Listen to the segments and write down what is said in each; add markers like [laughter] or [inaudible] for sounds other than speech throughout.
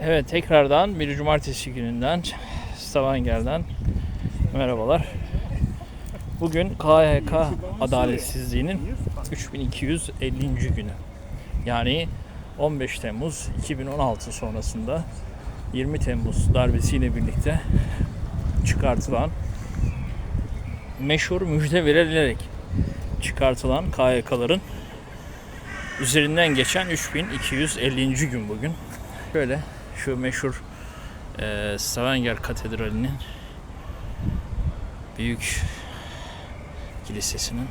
Evet tekrardan bir cumartesi gününden Stavanger'den merhabalar. Bugün KHK adaletsizliğinin 3250. günü. Yani 15 Temmuz 2016 sonrasında 20 Temmuz darbesiyle birlikte çıkartılan meşhur müjde verilerek çıkartılan KHK'ların üzerinden geçen 3250. gün bugün. Şöyle şu meşhur e, Stavanger Katedrali'nin büyük kilisesinin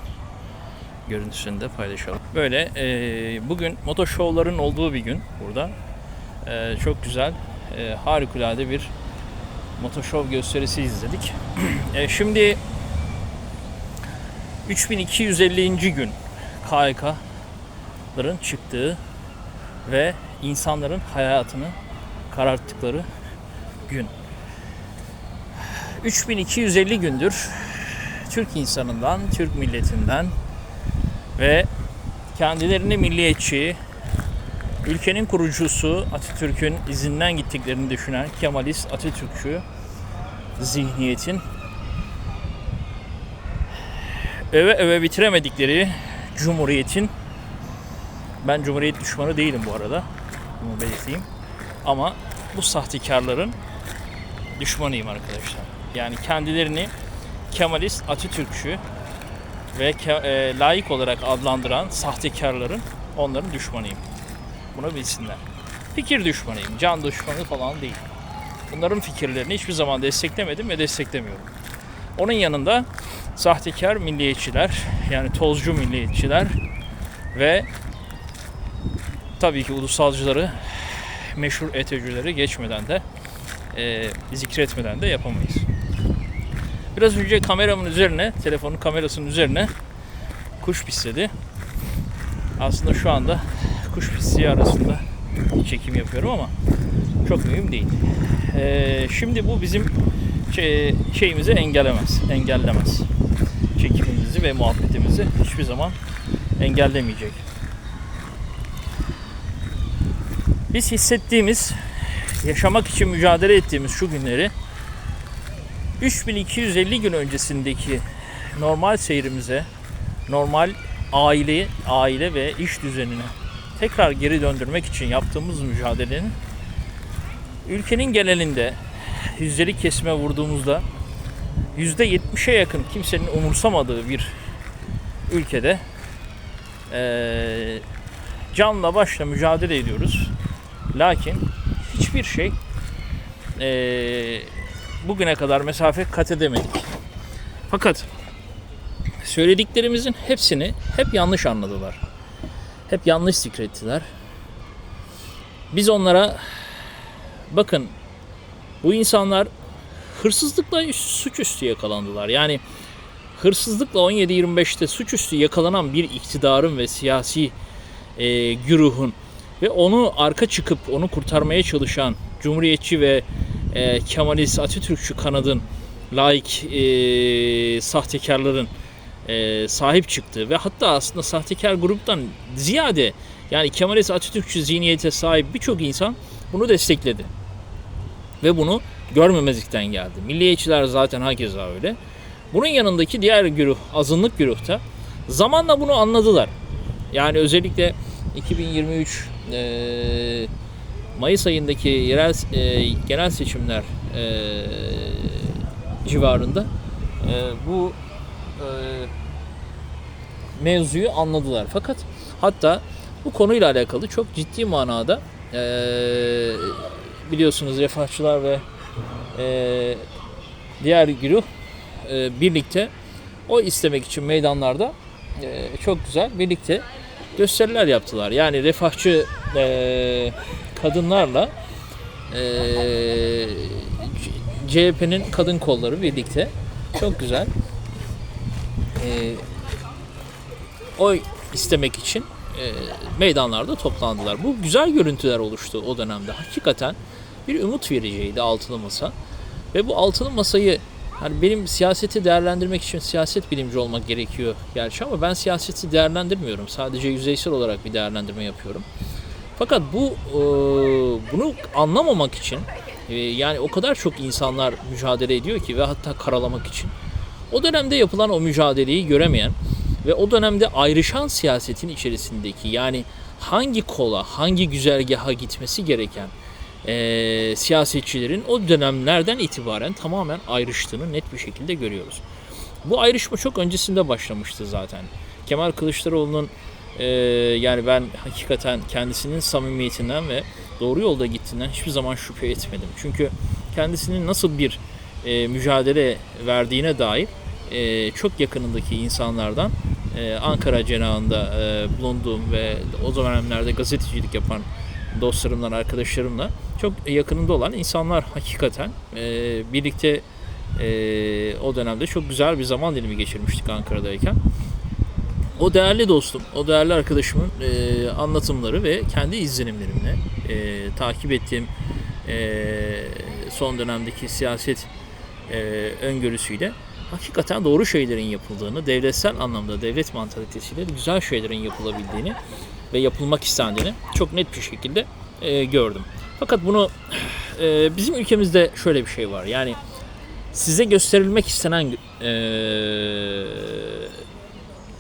görüntüsünü de paylaşalım. Böyle e, bugün moto show'ların olduğu bir gün burada. E, çok güzel, e, harikulade bir moto show gösterisi izledik. [clears throat] E, şimdi 3250. gün KHK'ların çıktığı ve insanların hayatını kararttıkları gün. 3250 gündür Türk insanından, Türk milletinden ve kendilerini milliyetçi, ülkenin kurucusu Atatürk'ün izinden gittiklerini düşünen Kemalist Atatürkçü zihniyetin öve öve bitiremedikleri Cumhuriyet'in ben Cumhuriyet düşmanı değilim bu arada. Bunu belirteyim. Ama bu sahtekarların düşmanıyım arkadaşlar. Yani kendilerini Kemalist, Atatürkçü ve ke- e, layık olarak adlandıran sahtekarların onların düşmanıyım. Bunu bilsinler. Fikir düşmanıyım, can düşmanı falan değil. Bunların fikirlerini hiçbir zaman desteklemedim ve desteklemiyorum. Onun yanında sahtekar milliyetçiler, yani tozcu milliyetçiler ve tabii ki ulusalcıları, meşhur ETÖ'cüleri geçmeden de e, zikretmeden de yapamayız. Biraz önce kameramın üzerine, telefonun kamerasının üzerine kuş pisledi. Aslında şu anda kuş pisliği arasında çekim yapıyorum ama çok mühim değil. E, şimdi bu bizim şey, şeyimizi engellemez, engellemez. Çekimimizi ve muhabbetimizi hiçbir zaman engellemeyecek. Biz hissettiğimiz, yaşamak için mücadele ettiğimiz şu günleri 3250 gün öncesindeki normal seyrimize, normal aile, aile ve iş düzenine tekrar geri döndürmek için yaptığımız mücadelenin ülkenin genelinde yüzdelik kesime vurduğumuzda %70'e yakın kimsenin umursamadığı bir ülkede eee canla başla mücadele ediyoruz. Lakin hiçbir şey eee, bugüne kadar mesafe kat edemedik. Fakat söylediklerimizin hepsini hep yanlış anladılar. Hep yanlış zikrettiler. Biz onlara bakın bu insanlar hırsızlıkla üst- suçüstü yakalandılar. Yani hırsızlıkla 17-25'te suçüstü yakalanan bir iktidarın ve siyasi e, güruhun ve onu arka çıkıp onu kurtarmaya çalışan Cumhuriyetçi ve e, Kemalist Atatürkçü kanadın laik e, sahtekarların e, sahip çıktığı ve hatta aslında sahtekar gruptan ziyade yani Kemalist Atatürkçü zihniyete sahip birçok insan bunu destekledi. Ve bunu görmemezlikten geldi. Milliyetçiler zaten hakeza öyle. Bunun yanındaki diğer güruh, azınlık güruhta zamanla bunu anladılar. Yani özellikle 2023 eee, Mayıs ayındaki yerel eee, genel seçimler eee, civarında eee, bu mevzuyu anladılar. Fakat hatta bu konuyla alakalı çok ciddi manada biliyorsunuz refahçılar ve diğer güruh birlikte o istemek için meydanlarda çok güzel birlikte gösteriler yaptılar. Yani refahçı eee, kadınlarla C- CHP'nin kadın kolları birlikte çok güzel eee, oy istemek için eee, meydanlarda toplandılar. Bu güzel görüntüler oluştu o dönemde. Hakikaten bir umut vericiydi altılı masa. Ve bu altılı masayı hani benim siyaseti değerlendirmek için siyaset bilimci olmak gerekiyor gerçi ama ben siyaseti değerlendirmiyorum. Sadece yüzeysel olarak bir değerlendirme yapıyorum. Fakat bu e, bunu anlamamak için e, yani o kadar çok insanlar mücadele ediyor ki ve hatta karalamak için. O dönemde yapılan o mücadeleyi göremeyen ve o dönemde ayrışan siyasetin içerisindeki yani hangi kola, hangi güzergaha gitmesi gereken e, siyasetçilerin o dönemlerden itibaren tamamen ayrıştığını net bir şekilde görüyoruz. Bu ayrışma çok öncesinde başlamıştı zaten. Kemal Kılıçdaroğlu'nun e, yani ben hakikaten kendisinin samimiyetinden ve doğru yolda gittiğinden hiçbir zaman şüphe etmedim. Çünkü kendisinin nasıl bir e, mücadele verdiğine dair e, çok yakınındaki insanlardan e, Ankara cenahında e, bulunduğum ve o dönemlerde gazetecilik yapan dostlarımla, arkadaşlarımla çok yakınında olan insanlar hakikaten e, birlikte e, o dönemde çok güzel bir zaman dilimi geçirmiştik Ankara'dayken. O değerli dostum, o değerli arkadaşımın e, anlatımları ve kendi izlenimlerimle e, takip ettiğim e, son dönemdeki siyaset e, öngörüsüyle hakikaten doğru şeylerin yapıldığını, devletsel anlamda devlet mantalitesiyle güzel şeylerin yapılabildiğini ve yapılmak istendiğini çok net bir şekilde e, gördüm. Fakat bunu e, bizim ülkemizde şöyle bir şey var. Yani size gösterilmek istenen e,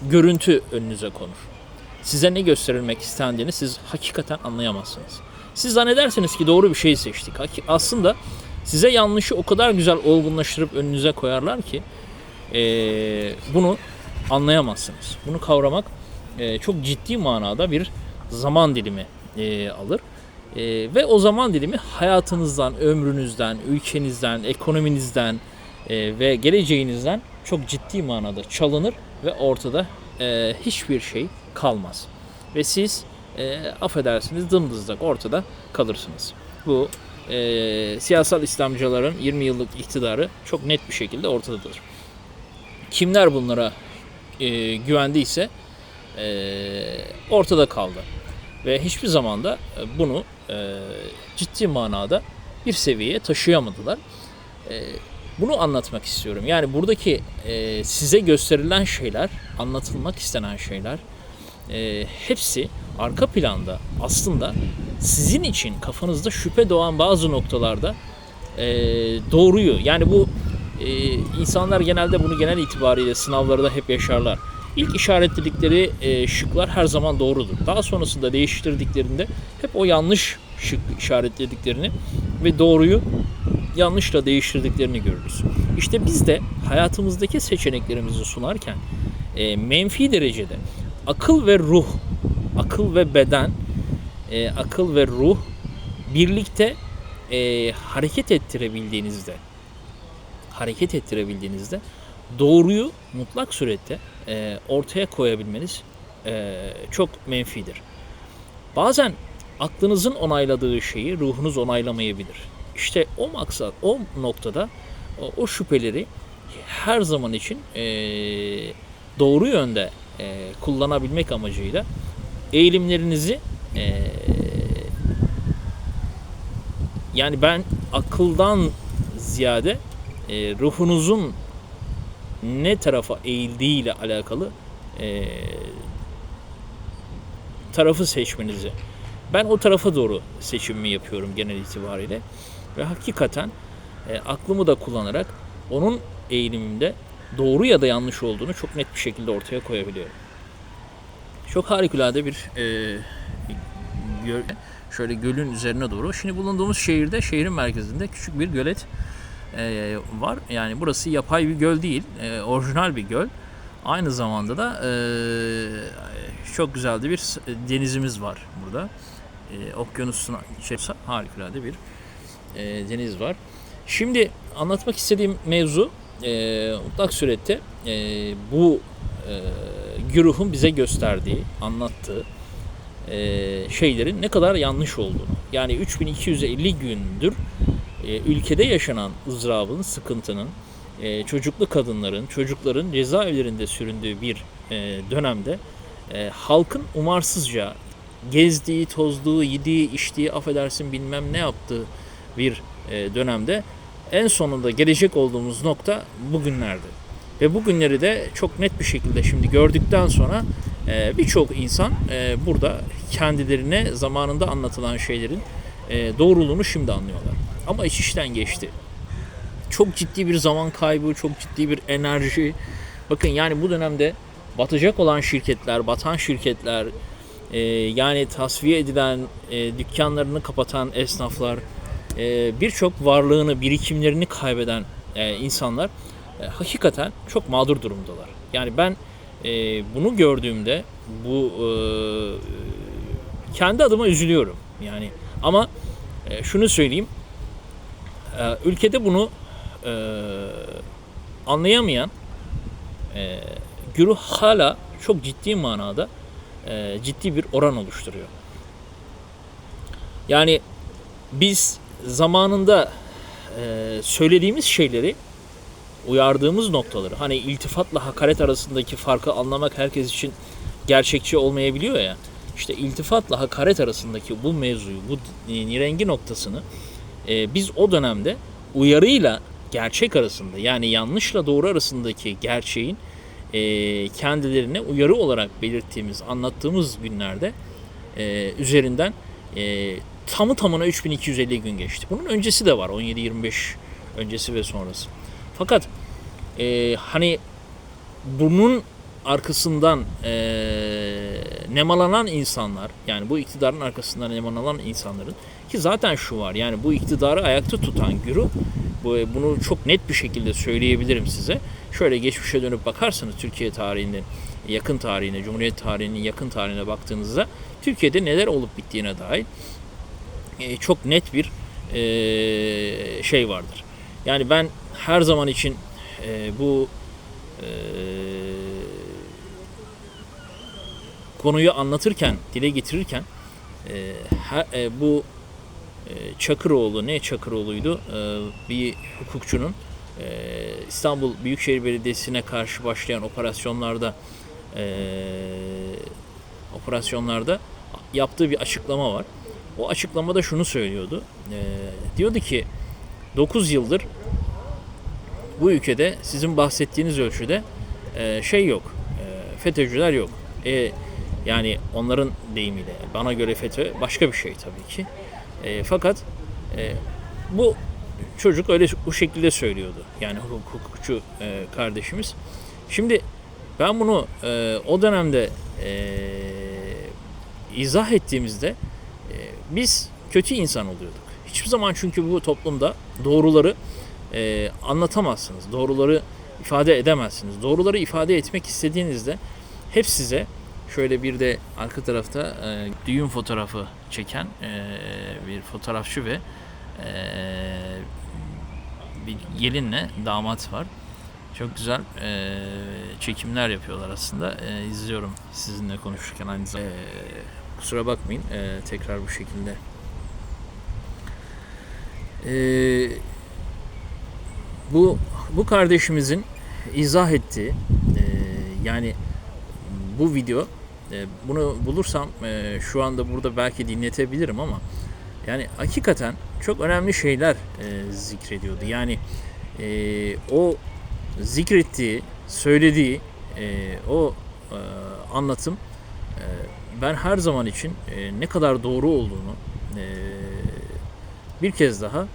görüntü önünüze konur. Size ne gösterilmek istendiğini siz hakikaten anlayamazsınız. Siz zannedersiniz ki doğru bir şey seçtik. Aslında size yanlışı o kadar güzel olgunlaştırıp önünüze koyarlar ki e, bunu anlayamazsınız. Bunu kavramak e, çok ciddi manada bir zaman dilimi e, alır. E, ve o zaman dilimi hayatınızdan, ömrünüzden, ülkenizden, ekonominizden e, ve geleceğinizden çok ciddi manada çalınır ve ortada e, hiçbir şey kalmaz. Ve siz e, affedersiniz dımdızlak ortada kalırsınız. Bu e, siyasal İslamcıların 20 yıllık iktidarı çok net bir şekilde ortadadır. Kimler bunlara e, güvendiyse e, ortada kaldı. Ve hiçbir zaman da e, bunu e, ciddi manada bir seviyeye taşıyamadılar. E, bunu anlatmak istiyorum. Yani buradaki e, size gösterilen şeyler, anlatılmak istenen şeyler e, hepsi arka planda aslında sizin için kafanızda şüphe doğan bazı noktalarda e, doğruyu yani bu e, insanlar genelde bunu genel itibariyle sınavlarda hep yaşarlar. İlk işaretledikleri e, şıklar her zaman doğrudur. Daha sonrasında değiştirdiklerinde hep o yanlış şık işaretlediklerini ve doğruyu yanlışla değiştirdiklerini görürüz. İşte biz de hayatımızdaki seçeneklerimizi sunarken e, menfi derecede akıl ve ruh, akıl ve beden, e, akıl ve ruh birlikte e, hareket ettirebildiğinizde, hareket ettirebildiğinizde doğruyu mutlak surette e, ortaya koyabilmeniz e, çok menfidir. Bazen aklınızın onayladığı şeyi ruhunuz onaylamayabilir. İşte o maksat, o noktada o, o şüpheleri her zaman için e, doğru yönde e, kullanabilmek amacıyla eğilimlerinizi e, yani ben akıldan ziyade e, ruhunuzun ne tarafa eğildiğiyle alakalı e, tarafı seçmenizi. Ben o tarafa doğru seçimimi yapıyorum genel itibariyle. Ve hakikaten e, aklımı da kullanarak onun eğilimimde doğru ya da yanlış olduğunu çok net bir şekilde ortaya koyabiliyorum. Çok harikulade bir e, göl, şöyle gölün üzerine doğru. Şimdi bulunduğumuz şehirde, şehrin merkezinde küçük bir gölet e, var. Yani burası yapay bir göl değil, e, orijinal bir göl. Aynı zamanda da e, çok güzel de bir denizimiz var burada. E, okyanusun içerisinde harikulade bir e, deniz var. Şimdi anlatmak istediğim mevzu e, mutlak surette e, bu e, güruhun bize gösterdiği, anlattığı e, şeylerin ne kadar yanlış olduğunu. Yani 3250 gündür e, ülkede yaşanan ızdırabın, sıkıntının, e, çocuklu kadınların, çocukların cezaevlerinde süründüğü bir e, dönemde e, halkın umarsızca gezdiği, tozduğu, yediği, içtiği, affedersin bilmem ne yaptığı bir e, dönemde en sonunda gelecek olduğumuz nokta bugünlerdi. Ve bugünleri de çok net bir şekilde şimdi gördükten sonra e, birçok insan e, burada kendilerine zamanında anlatılan şeylerin e, doğruluğunu şimdi anlıyorlar. Ama iş işten geçti. Çok ciddi bir zaman kaybı, çok ciddi bir enerji. Bakın yani bu dönemde batacak olan şirketler, batan şirketler, e, yani tasfiye edilen, e, dükkanlarını kapatan esnaflar, e, birçok varlığını, birikimlerini kaybeden e, insanlar e, hakikaten çok mağdur durumdalar. Yani ben e, bunu gördüğümde bu e, kendi adıma üzülüyorum. Yani ama e, şunu söyleyeyim, e, ülkede bunu e, anlayamayan e, güruh hala çok ciddi manada e, ciddi bir oran oluşturuyor. Yani biz zamanında e, söylediğimiz şeyleri uyardığımız noktaları hani iltifatla hakaret arasındaki farkı anlamak herkes için gerçekçi olmayabiliyor ya. İşte iltifatla hakaret arasındaki bu mevzuyu, bu nirengi noktasını e, biz o dönemde uyarıyla gerçek arasında yani yanlışla doğru arasındaki gerçeğin e, kendilerine uyarı olarak belirttiğimiz, anlattığımız günlerde e, üzerinden e, tamı tamına 3250 gün geçti. Bunun öncesi de var 17-25 öncesi ve sonrası. Fakat e, hani bunun arkasından e, nemalanan insanlar yani bu iktidarın arkasından nemalanan insanların ki zaten şu var yani bu iktidarı ayakta tutan güruh bu, bunu çok net bir şekilde söyleyebilirim size. Şöyle geçmişe dönüp bakarsanız Türkiye tarihinin yakın tarihine, Cumhuriyet tarihinin yakın tarihine baktığınızda Türkiye'de neler olup bittiğine dair e, çok net bir e, şey vardır. Yani ben her zaman için e, bu konuyu anlatırken, dile getirirken e, her, e, bu e, Çakıroğlu, ne Çakıroğlu'ydu? E, bir hukukçunun e, İstanbul Büyükşehir Belediyesi'ne karşı başlayan operasyonlarda e, operasyonlarda yaptığı bir açıklama var. O açıklamada şunu söylüyordu. E, diyordu ki 9 yıldır bu ülkede sizin bahsettiğiniz ölçüde e, şey yok. E, FETÖ'cüler yok. E, yani onların deyimiyle bana göre FETÖ başka bir şey tabii ki. E, fakat e, bu çocuk öyle bu şekilde söylüyordu. Yani hukuk- hukukçu e, kardeşimiz. Şimdi ben bunu e, o dönemde e, izah ettiğimizde e, biz kötü insan oluyorduk. Hiçbir zaman çünkü bu toplumda doğruları e, anlatamazsınız. Doğruları ifade edemezsiniz. Doğruları ifade etmek istediğinizde hep size şöyle bir de arka tarafta e, düğün fotoğrafı çeken e, bir fotoğrafçı ve e, bir gelinle damat var. Çok güzel e, çekimler yapıyorlar aslında. E, izliyorum sizinle konuşurken aynı zamanda. E, kusura bakmayın e, tekrar bu şekilde. E, bu bu kardeşimizin izah ettiği e, yani bu video bunu bulursam e, şu anda burada belki dinletebilirim ama yani hakikaten çok önemli şeyler e, zikrediyordu. Yani e, o zikrettiği, söylediği o anlatım ben her zaman için ne kadar doğru olduğunu bir kez daha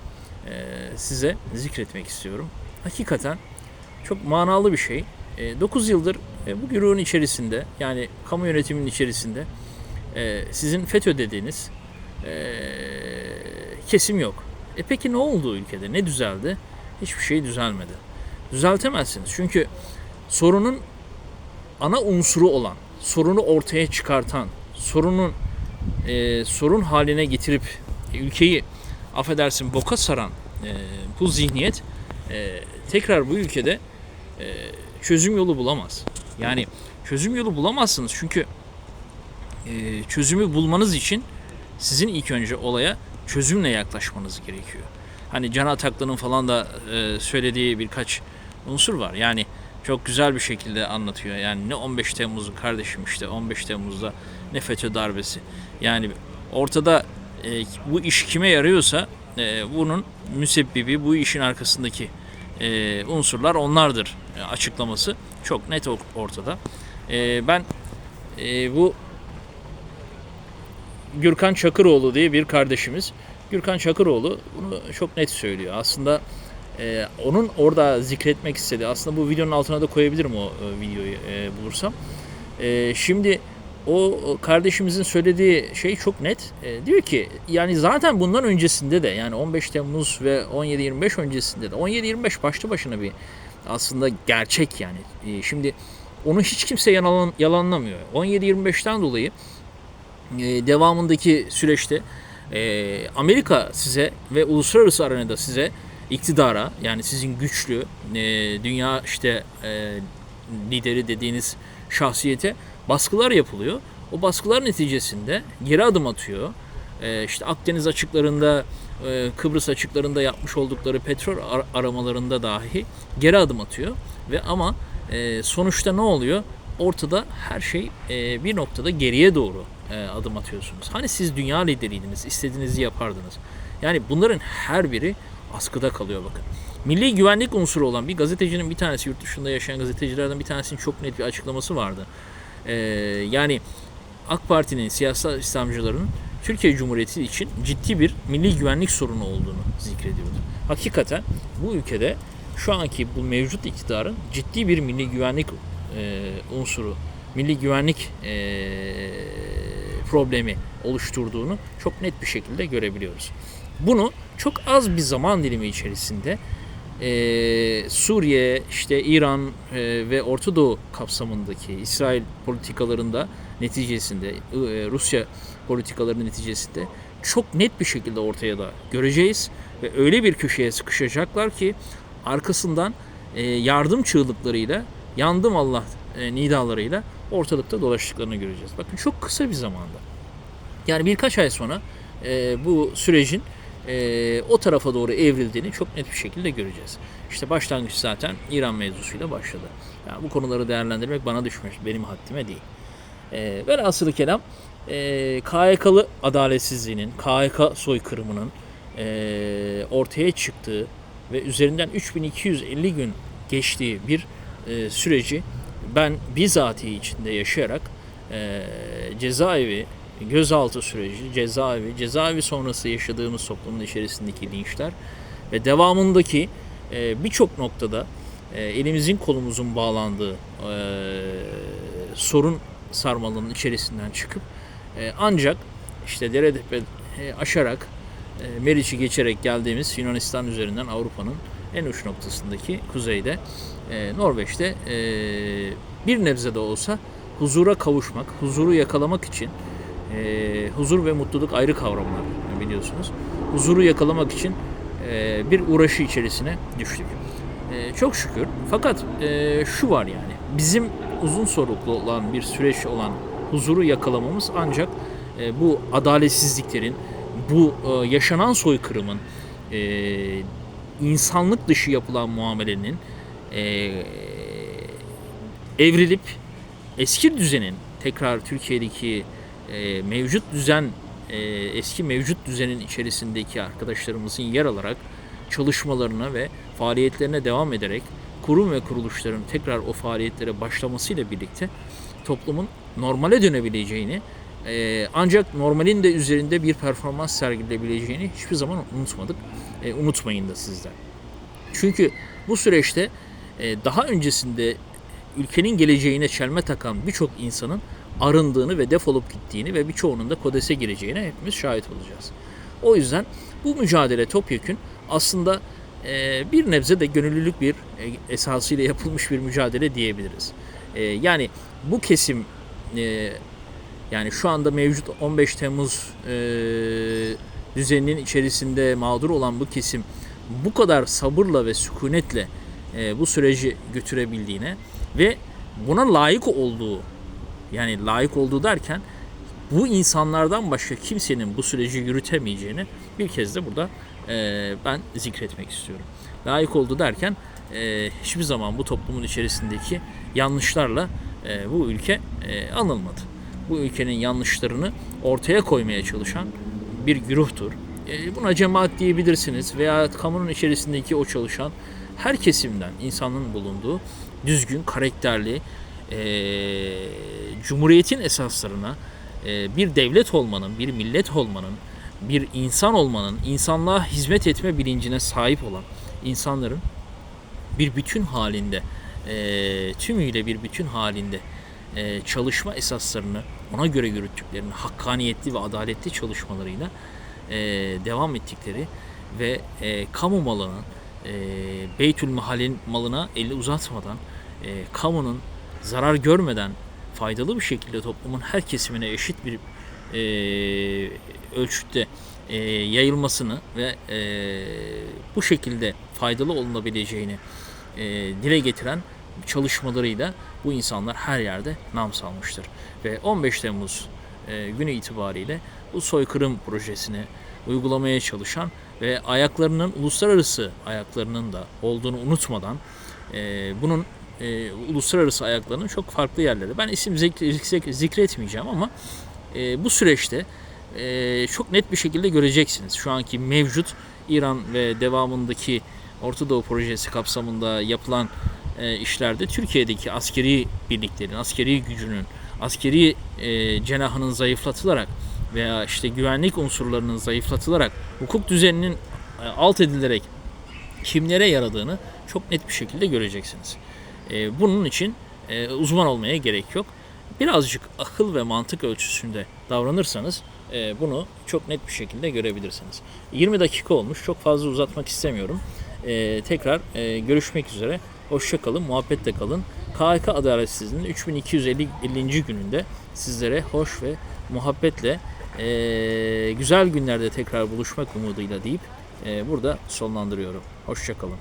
size zikretmek istiyorum. Hakikaten çok manalı bir şey. 9 yıldır e, bu güruhun içerisinde yani kamu yönetiminin içerisinde e, sizin FETÖ dediğiniz e, kesim yok. E peki ne oldu ülkede? Ne düzeldi? Hiçbir şey düzelmedi. Düzeltemezsiniz. Çünkü sorunun ana unsuru olan, sorunu ortaya çıkartan, sorunun e, sorun haline getirip ülkeyi affedersin boka saran e, bu zihniyet e, tekrar bu ülkede e, çözüm yolu bulamaz. Yani çözüm yolu bulamazsınız çünkü e, çözümü bulmanız için sizin ilk önce olaya çözümle yaklaşmanız gerekiyor. Hani Can Ataklı'nın falan da e, söylediği birkaç unsur var. Yani çok güzel bir şekilde anlatıyor. Yani ne 15 Temmuz'un kardeşim işte 15 Temmuz'da ne FETÖ darbesi. Yani ortada e, bu iş kime yarıyorsa e, bunun müsebbibi bu işin arkasındaki e, unsurlar onlardır e, açıklaması çok net or- ortada. E, ben e, bu Gürkan Çakıroğlu diye bir kardeşimiz. Gürkan Çakıroğlu bunu çok net söylüyor. Aslında e, onun orada zikretmek istediği, aslında bu videonun altına da koyabilirim o e, videoyu e, bulursam. E, şimdi o kardeşimizin söylediği şey çok net. E, diyor ki yani zaten bundan öncesinde de yani 15 Temmuz ve 17-25 öncesinde de 17-25 başlı başına bir aslında gerçek yani. E, şimdi onu hiç kimse yalan, yalanlamıyor. 17-25'ten dolayı e, devamındaki süreçte e, Amerika size ve uluslararası arenada size iktidara yani sizin güçlü e, dünya işte lideri dediğiniz şahsiyete baskılar yapılıyor. O baskılar neticesinde geri adım atıyor. E, işte Akdeniz açıklarında Kıbrıs açıklarında yapmış oldukları petrol ar- aramalarında dahi geri adım atıyor ve ama e, sonuçta ne oluyor? Ortada her şey e, bir noktada geriye doğru e, adım atıyorsunuz. Hani siz dünya lideriydiniz, istediğinizi yapardınız. Yani bunların her biri askıda kalıyor bakın. Milli güvenlik unsuru olan bir gazetecinin bir tanesi, yurt dışında yaşayan gazetecilerden bir tanesinin çok net bir açıklaması vardı. E, yani AK Parti'nin siyasal İslamcıların Türkiye Cumhuriyeti için ciddi bir milli güvenlik sorunu olduğunu zikrediyordu. Hakikaten bu ülkede şu anki bu mevcut iktidarın ciddi bir milli güvenlik e, unsuru, milli güvenlik e, problemi oluşturduğunu çok net bir şekilde görebiliyoruz. Bunu çok az bir zaman dilimi içerisinde e, Suriye, işte İran e, ve Orta Doğu kapsamındaki İsrail politikalarında neticesinde, e, Rusya politikalarının neticesinde çok net bir şekilde ortaya da göreceğiz ve öyle bir köşeye sıkışacaklar ki arkasından e, yardım çığlıklarıyla, yandım Allah e, nidalarıyla ortalıkta dolaştıklarını göreceğiz. Bakın çok kısa bir zamanda. Yani birkaç ay sonra e, bu sürecin o tarafa doğru evrildiğini çok net bir şekilde göreceğiz. İşte başlangıç zaten İran mevzusuyla başladı. Yani bu konuları değerlendirmek bana düşmüş, benim haddime değil. E, velhasılı kelam e, KHK'lı adaletsizliğinin, KHK soykırımının e, ortaya çıktığı ve üzerinden 3250 gün geçtiği bir e, süreci ben bizatihi içinde yaşayarak e, cezaevi, gözaltı süreci, cezaevi, cezaevi sonrası yaşadığımız toplumun içerisindeki linçler ve devamındaki e, birçok noktada e, elimizin kolumuzun bağlandığı e, sorun sarmalının içerisinden çıkıp e, ancak işte dere tepe e, aşarak e, Meriç'i geçerek geldiğimiz Yunanistan üzerinden Avrupa'nın en uç noktasındaki kuzeyde Norveç'te bir nebze de olsa huzura kavuşmak, huzuru yakalamak için huzur ve mutluluk ayrı kavramlar biliyorsunuz. Huzuru yakalamak için bir uğraşı içerisine düştük. Çok şükür. Fakat şu var yani bizim uzun soluklu olan bir süreç olan huzuru yakalamamız ancak e, bu adaletsizliklerin, bu e, yaşanan soykırımın, e, insanlık dışı yapılan muamelenin e, evrilip eski düzenin tekrar Türkiye'deki e, mevcut düzen e, eski mevcut düzenin içerisindeki arkadaşlarımızın yer alarak çalışmalarına ve faaliyetlerine devam ederek kurum ve kuruluşların tekrar o faaliyetlere başlamasıyla birlikte toplumun normale dönebileceğini e, ancak normalin de üzerinde bir performans sergileyebileceğini hiçbir zaman unutmadık. E, unutmayın da sizler. Çünkü bu süreçte e, daha öncesinde ülkenin geleceğine çelme takan birçok insanın arındığını ve defolup gittiğini ve birçoğunun da kodese gireceğine hepimiz şahit olacağız. O yüzden bu mücadele topyekün aslında e, bir nebze de gönüllülük bir e, esasıyla yapılmış bir mücadele diyebiliriz. E, yani bu kesim e, yani şu anda mevcut 15 Temmuz e, düzeninin içerisinde mağdur olan bu kesim bu kadar sabırla ve sükunetle e, bu süreci götürebildiğine ve buna layık olduğu yani layık olduğu derken bu insanlardan başka kimsenin bu süreci yürütemeyeceğini bir kez de burada e, ben zikretmek istiyorum. Layık oldu derken e, hiçbir zaman bu toplumun içerisindeki yanlışlarla e, bu ülke e, anılmadı. Bu ülkenin yanlışlarını ortaya koymaya çalışan bir güruhtur. E, buna cemaat diyebilirsiniz veya kamunun içerisindeki o çalışan her kesimden insanın bulunduğu düzgün, karakterli, e, Cumhuriyetin esaslarına e, bir devlet olmanın, bir millet olmanın, bir insan olmanın, insanlığa hizmet etme bilincine sahip olan insanların bir bütün halinde, e, tümüyle bir bütün halinde e, çalışma esaslarını ona göre yürüttüklerini, hakkaniyetli ve adaletli çalışmalarıyla e, devam ettikleri ve e, kamu malının, e, Beytül Mahal'in malına eli uzatmadan, e, kamunun zarar görmeden faydalı bir şekilde toplumun her kesimine eşit bir e, ölçütte e, yayılmasını ve e, bu şekilde faydalı olunabileceğini e, dile getiren çalışmalarıyla bu insanlar her yerde nam salmıştır. Ve 15 Temmuz e, günü itibariyle bu soykırım projesini uygulamaya çalışan ve ayaklarının uluslararası ayaklarının da olduğunu unutmadan e, bunun e, uluslararası ayaklarının çok farklı yerleri. Ben isim zik- zik- zikretmeyeceğim ama bu süreçte çok net bir şekilde göreceksiniz. Şu anki mevcut İran ve devamındaki Orta Doğu projesi kapsamında yapılan e, işlerde Türkiye'deki askeri birliklerin, askeri gücünün, askeri e, cenahının zayıflatılarak veya işte güvenlik unsurlarının zayıflatılarak hukuk düzeninin e, alt edilerek kimlere yaradığını çok net bir şekilde göreceksiniz. E, bunun için uzman olmaya gerek yok. Birazcık akıl ve mantık ölçüsünde davranırsanız bunu çok net bir şekilde görebilirsiniz. 20 dakika olmuş. Çok fazla uzatmak istemiyorum. Tekrar görüşmek üzere. Hoşça kalın, muhabbetle kalın. KHK Adaletsizliği'nin 3250. gününde sizlere hoş ve muhabbetle e, güzel günlerde tekrar buluşmak umuduyla deyip e, burada sonlandırıyorum. Hoşça kalın.